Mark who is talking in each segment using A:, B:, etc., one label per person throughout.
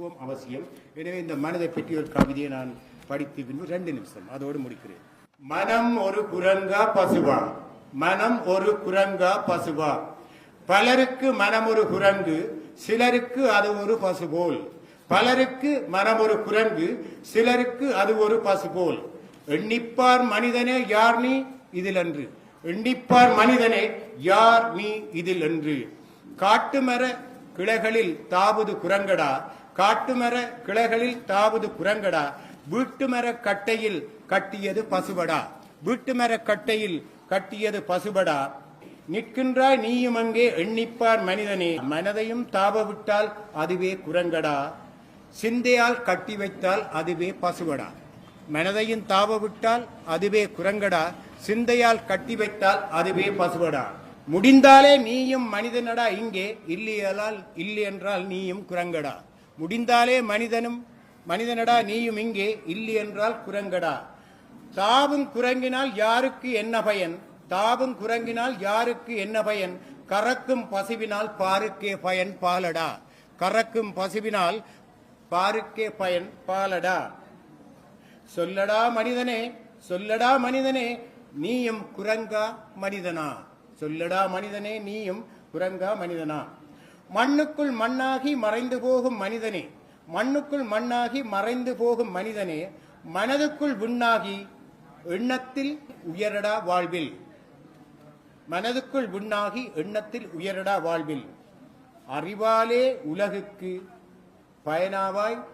A: பக்குவம் அவசியம். எனவே இந்த மனதை பற்றி ஒரு கவிதையை நான் படித்து பின்பு ரெண்டு நிமிஷம் அதோடு முடிக்கிறேன். மனம் ஒரு குரங்கா பசுவா. மனம் ஒரு குரங்கா பசுவா. பலருக்கு மனம் ஒரு குரங்கு சிலருக்கு அது ஒரு பசு போல். பலருக்கு மனம் ஒரு குரங்கு சிலருக்கு அது ஒரு பசு போல். எண்ணிப்பார் மனிதனே யார் நீ? இதில் அன்று. எண்ணிப்பார் மனிதனே யார் நீ? இதில் அன்று. காட்டுமர கிளைகளில் தாவுது குரங்கடா. காட்டுமர கிளைகளில் தாவுது குரங்கடா வீட்டுமர கட்டையில் கட்டியது பசுபடா. வீட்டுமர கட்டையில் கட்டியது பசுபடா. நிற்கின்றாய் நீயும் அங்கே எண்ணிப்பார் மனிதனே. மனதையும் தாபவிட்டால் அதுவே குரங்கடா. சிந்தையால் கட்டி வைத்தால் அதுவே பசுவடா மனதையும் தாவ விட்டால் அதுவே குரங்கடா. சிந்தையால் கட்டி வைத்தால் அதுவே பசுவடா முடிந்தாலே நீயும் மனிதனடா. இங்கே இல்லையலால் இல்லை என்றால் நீயும் குரங்கடா. முடிந்தாலே மனிதனும் மனிதனடா நீயும் இங்கே இல்லை என்றால் குரங்கடா. தாவும் குரங்கினால் யாருக்கு என்ன பயன்? தாவும் குரங்கினால் யாருக்கு என்ன பயன்? கறக்கும் பசுவினால் பாருக்கே பயன் பாலடா. கறக்கும் பசுவினால் பாருக்கே பயன் பாலடா. சொல்லடா மனிதனே சொல்லடா மனிதனே நீயும் குரங்கா மனிதனா. சொல்லடா மனிதனே நீயும் குரங்கா மனிதனா. மண்ணுக்குள் மண்ணாகி மறைந்து போகும் மனிதனே மண்ணுக்குள் மண்ணாகி மறைந்து போகும் மனிதனே மனதுக்குள் விண்ணாகி எண்ணத்தில் உயரடா வாழ்வில். மனதுக்குள் விண்ணாகி எண்ணத்தில் உயரடா வாழ்வில். அறிவாலே உலகுக்கு பயனாவாய்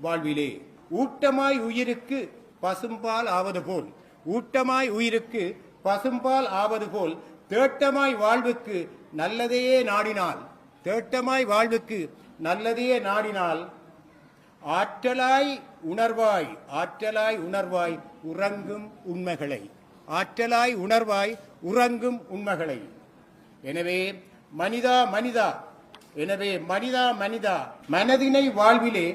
A: வாழ்விலே. ஊட்டமாய் உயிருக்கு பசும்பால் ஆவது போல். ஊட்டமாய் உயிருக்கு பசும்பால் ஆவது போல். தேட்டமாய் வாழ்வுக்கு நல்லதையே நாடினால். தேட்டமாய் வாழ்வுக்கு நல்லதையே நாடினால் ஆற்றலாய் உணர்வாய் ஆற்றலாய் உணர்வாய் உறங்கும் உண்மைகளை. ஆற்றலாய் உணர்வாய் உறங்கும் உண்மைகளை. எனவே மனிதா மனிதா எனவே மனிதா மனிதா மனதினை வாழ்விலே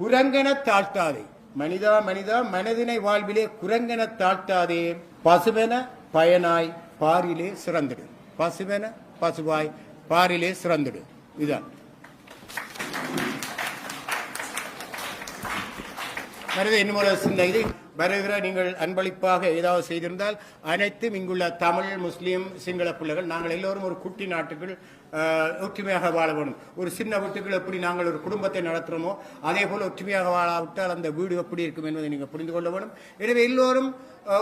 A: குரங்கென தாழ்த்தாதே. மனிதா மனிதா மனதினை வாழ்விலே குரங்கென தாழ்த்தாதே. பசுவென பயனாய் பாரிலே சிறந்திடு. பசுவென பசுவாய் பாரிலே சிறந்துடு. இதுதான். வருது இன்னும் ஒரு இது. வருகிற நீங்கள் அன்பளிப்பாக ஏதாவது செய்திருந்தால் அனைத்தும் இங்குள்ள தமிழ் முஸ்லீம் சிங்கள பிள்ளைகள் நாங்கள் எல்லோரும் ஒரு குட்டி நாட்டுக்குள் ஒற்றுமையாக வாழ வேணும் ஒரு சின்ன வீட்டுக்குள் எப்படி நாங்கள் ஒரு குடும்பத்தை நடத்துகிறோமோ அதே போல் ஒற்றுமையாக வாழாவிட்டால் அந்த வீடு எப்படி இருக்கும் என்பதை நீங்கள் புரிந்து கொள்ள வேணும் எனவே எல்லோரும்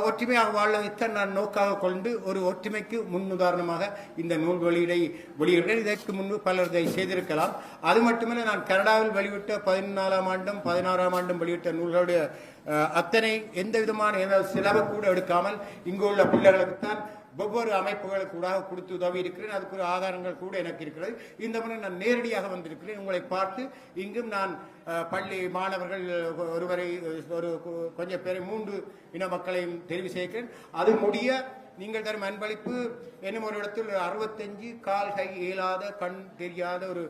A: ஒற்றுமையாக வாழ வைத்தான் நான் நோக்காக கொண்டு ஒரு ஒற்றுமைக்கு முன்னுதாரணமாக இந்த நூல் வெளியீடை வெளியிடுகிறேன். இதற்கு முன்பு பலர் இதை செய்திருக்கலாம். அது மட்டுமல்ல நான் கனடாவில் வெளியிட்ட பதினாலாம் ஆண்டும் பதினாறாம் ஆண்டும் வெளியிட்ட நூல்களுடைய அத்தனை எந்த விதமான எந்த செலவு கூட எடுக்காமல் இங்கு உள்ள பிள்ளைகளுக்குத்தான் ஒவ்வொரு அமைப்புகளுக்கு கூட கொடுத்து உதவி இருக்கிறேன். அதுக்குரிய ஆதாரங்கள் கூட எனக்கு இருக்கிறது. இந்த முறை நான் நேரடியாக வந்திருக்கிறேன். உங்களை பார்த்து இங்கும் நான் பள்ளி மாணவர்கள் ஒருவரை ஒரு கொஞ்சம் பேரை மூன்று இன மக்களையும் தெரிவு செய்கிறேன். அது முடிய நீங்கள் தரும் அன்பளிப்பு என்னும் ஒரு இடத்தில் அறுபத்தஞ்சு கால் கை இயலாத கண் தெரியாத ஒரு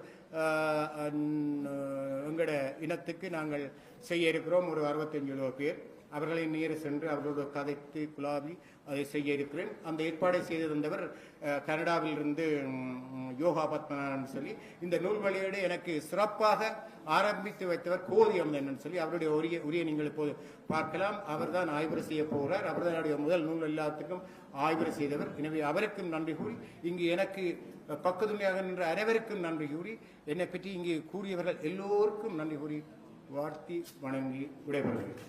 A: எங்களோட இனத்துக்கு நாங்கள் செய்ய இருக்கிறோம். ஒரு அறுபத்தஞ்சு பேர். அவர்களை நேர சென்று அவர்களோடு கதைத்து குலாவி அதை செய்ய இருக்கிறேன் அந்த ஏற்பாடை செய்து தந்தவர் கனடாவில் இருந்து யோகா பத்மநாதன் சொல்லி இந்த நூல் வெளியீடு எனக்கு சிறப்பாக ஆரம்பித்து வைத்தவர் கோதி அமுதன் சொல்லி அவருடைய உரிய உரிய நீங்கள் இப்போது பார்க்கலாம். அவர்தான் ஆய்வு செய்ய போகிறார் அவர்தான் என்னுடைய முதல் நூல் எல்லாத்துக்கும் ஆய்வு செய்தவர். எனவே அவருக்கும் நன்றி கூறி இங்கு எனக்கு பக்கத்துணையாக நின்ற அனைவருக்கும் நன்றி கூறி என்னை பற்றி இங்கு கூறியவர்கள் எல்லோருக்கும் நன்றி கூறி வாழ்த்தி வணங்கி விடைபெறுகிறேன்.